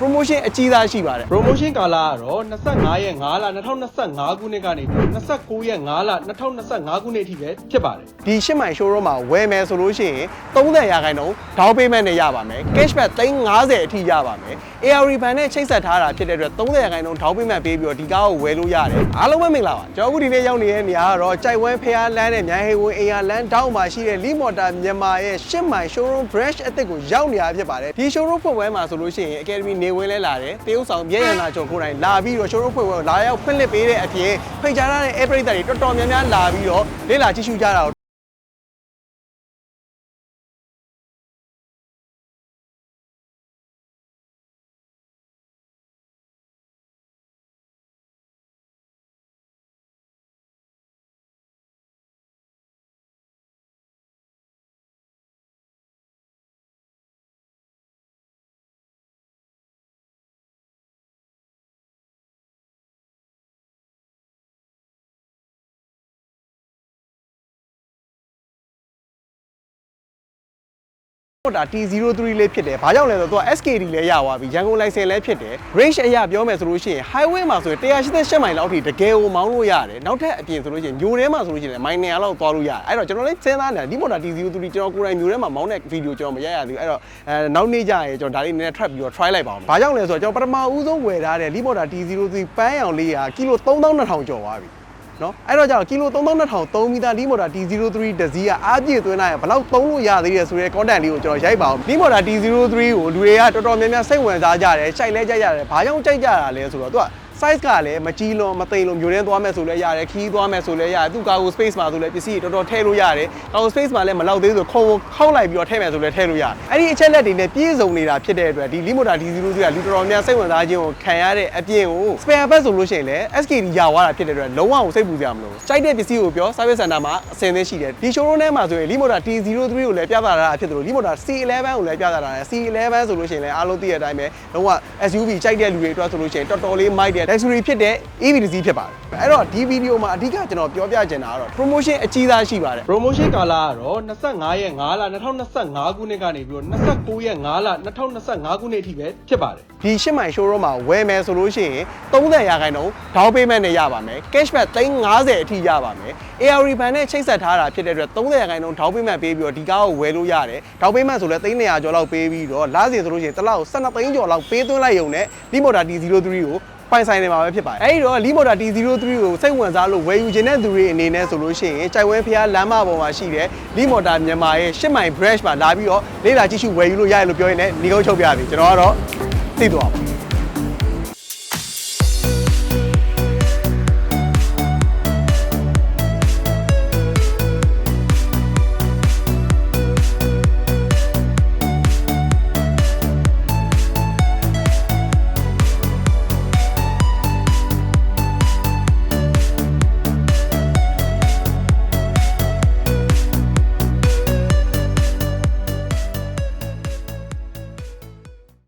promotion အကြီးသားရှိပါတယ် promotion ကာလကတော့25ရက်5လ2025ခုနှစ်ကနေပြီး29ရက်5လ2025ခုနှစ်အထိပဲဖြစ်ပါတယ်ဒီရှစ်မိုင် showroom မှာဝယ်မယ်ဆိုလို့ရှိရင်30ရာခိုင်နှုန်း down payment နဲ့ရပါမယ် cashback 350အထိရပါမယ် AR Band နဲ့ချိတ်ဆက်ထားတာဖြစ်တဲ့အတွက်30ရာခိုင်နှုန်း down payment ပေးပြီးတော့ဒီကားကိုဝယ်လို့ရတယ်အားလုံးပဲမင်္ဂလာပါကျွန်တော်အခုဒီနေ့ရောက်နေတဲ့နေရာကတော့ကြိုက်ဝဲဖျားလမ်းနဲ့မြိုင်ဟေဝင်း AR လမ်းတောက်မှာရှိတဲ့ Lee Motor မြန်မာရဲ့ရှစ်မိုင် showroom branch အသစ်ကိုရောက်နေတာဖြစ်ပါတယ်ဒီ showroom ဖွင့်ပွဲမှာဆိုလို့ရှိရင် Academy နေဝင်းလဲလာတယ်တရုတ်ဆောင်ပြည့်ရနာကျော်ကိုယ်တိုင်လာပြီးတော့ showroom ဖွင့်ပွဲကိုလာရောက်ဖွင့်လှစ်ပေးတဲ့အပြင်ဖိတ်ကြားထားတဲ့ air ပရိသတ်တွေတော်တော်များများလာပြီးတော့လေ့လာကြည့်ရှုကြတာကို ဟိုတာ T03 လေးဖြစ်တယ်။ဘာကြောင့်လဲဆိုတော့သူက SKD လည်းရသွားပြီ။ရန်ကုန် license လည်းဖြစ်တယ်။ range အရပြောမယ်ဆိုလို့ရှိရင် highway မှာဆိုရင်188မိုင်လောက်ထိတကယ်ကိုမောင်းလို့ရတယ်။နောက်ထပ်အပြင်ဆိုလို့ရှိရင်မြို့ထဲမှာဆိုလို့ရှိရင်လည်းမိုင်900လောက်သွားလို့ရတယ်။အဲ့တော့ကျွန်တော်လည်းစဉ်းစားနေတာဒီမော်တာ T03 ကျွန်တော်ကိုယ်တိုင်မြို့ထဲမှာမောင်းတဲ့ဗီဒီယိုကျွန်တော်မရရသေးဘူး။အဲ့တော့အဲနောက်နေ့ကျရင်ကျွန်တော်ဒါလေးနည်းနည်း track ပြီးတော့ try လိုက်ပါဦး။ဘာကြောင့်လဲဆိုတော့ကျွန်တော်ပထမဦးဆုံးဝယ်ထားတဲ့ Lee Motor T03 ပန်းရောင်လေးကကီလို3200ကျော်သွားပြီ။ နော်အဲ့တော့ကျတော့ကီလို3200သုံးပြီးသားလီမော်တာ T03 တစည်းကအားပြည့်သွင်းလိုက်ရဘယ်လောက်သုံးလို့ရသေးတယ်ဆိုတဲ့ content လေးကိုကျွန်တော်ရိုက်ပါအောင်လီမော်တာ T03 ကိုလူတွေကတော်တော်များများစိတ်ဝင်စားကြတယ်ကြိုက်လဲကြိုက်ကြတယ်ဘာကြောင့်ကြိုက်ကြတာလဲဆိုတော့သူက size ကလည်းမကြီးလွန်မသိမ်လွန်မျိုးရင်းသွားမယ်ဆိုလဲရတယ်ခီးသွားမယ်ဆိုလဲရတယ်သူ့ကာကို space မှာဆိုလဲပစ္စည်းတွေတော်တော်ထည့်လို့ရတယ်ကာကို space မှာလည်းမလောက်သေးဆိုခုံခောက်လိုက်ပြီးတော့ထည့်မယ်ဆိုလဲထည့်လို့ရတယ်အဲ့ဒီအချက်လက်တွေနဲ့ပြည့်စုံနေတာဖြစ်တဲ့အတွက်ဒီ Limoda D03 ကလူတော်တော်များစိတ်ဝင်စားခြင်းကိုခံရတဲ့အပြင်ကို spare part ဆိုလို့ရှိရင်လည်း SKD ရသွားတာဖြစ်တဲ့အတွက်လုံးဝကိုစိတ်ပူစရာမလိုဘူးကြိုက်တဲ့ပစ္စည်းကိုပြော service center မှာအဆင်သင့်ရှိတယ်ဒီ showroom ထဲမှာဆိုရင် Limoda T03 ကိုလည်းပြသတာဖြစ်တယ်လို့ Limoda C11 ကိုလည်းပြသတာတယ် C11 ဆိုလို့ရှိရင်လည်းအားလုံးသိတဲ့အတိုင်းပဲလုံးဝ SUV ကြိုက်တဲ့လူတွေအတွက်ဆိုလို့ရှိရင်တော်တော်လေးမိုက်တဲ့ luxury ဖြစ်တဲ့ EV တစ်စီးဖြစ်ပါတယ်အဲ့တော့ဒီဗီဒီယိုမှာအဓိကကျွန်တော်ပြောပြချင်တာကတော့ promotion အကြီးသားရှိပါတယ် promotion ကာလကတော့25ရက်5လ2025ခုနှစ်ကနေပြီးတော့29ရက်5လ2025ခုနှစ်အထိပဲဖြစ်ပါတယ်ဒီရှစ်မိုင် showroom မှာဝယ်မယ်ဆိုလို့ရှိရင်30ရာခိုင်နှုန်း down payment နဲ့ရပါမယ် cashback 350အထိရပါမယ် AR Band နဲ့ချိတ်ဆက်ထားတာဖြစ်တဲ့အတွက်30ရာခိုင်နှုန်း down payment ပေးပြီးတော့ဒီကားကိုဝယ်လို့ရတယ် down payment ဆိုလဲ300ကျော်လောက်ပေးပြီးတော့လစဉ်ဆိုလို့ရှိရင်တစ်လောက်12သိန်းကျော်လောက်ပေးသွင်းလိုက်ရုံနဲ့ Limoda D03 ကို ပိုင်ဆိုင်နေမှာပဲဖြစ်ပါတယ်။အဲဒီတော့ Limoda D03 ကိုစိတ်ဝင်စားလို့ဝယ်ယူခြင်းတဲ့သူတွေအနေနဲ့ဆိုလို့ရှိရင်ကြိုက်ဝဲဖျားလမ်းမပေါ်မှာရှိတဲ့ Limoda မြန်မာရဲ့ရှစ်မိုင် branch မှာလာပြီးတော့လေ့လာကြည့်ရှုဝယ်ယူလို့ရတယ်လို့ပြောရင်လည်းညီကုန်းချုပ်ပြပြီ။ကျွန်တော်ကတော့သိသွားပါ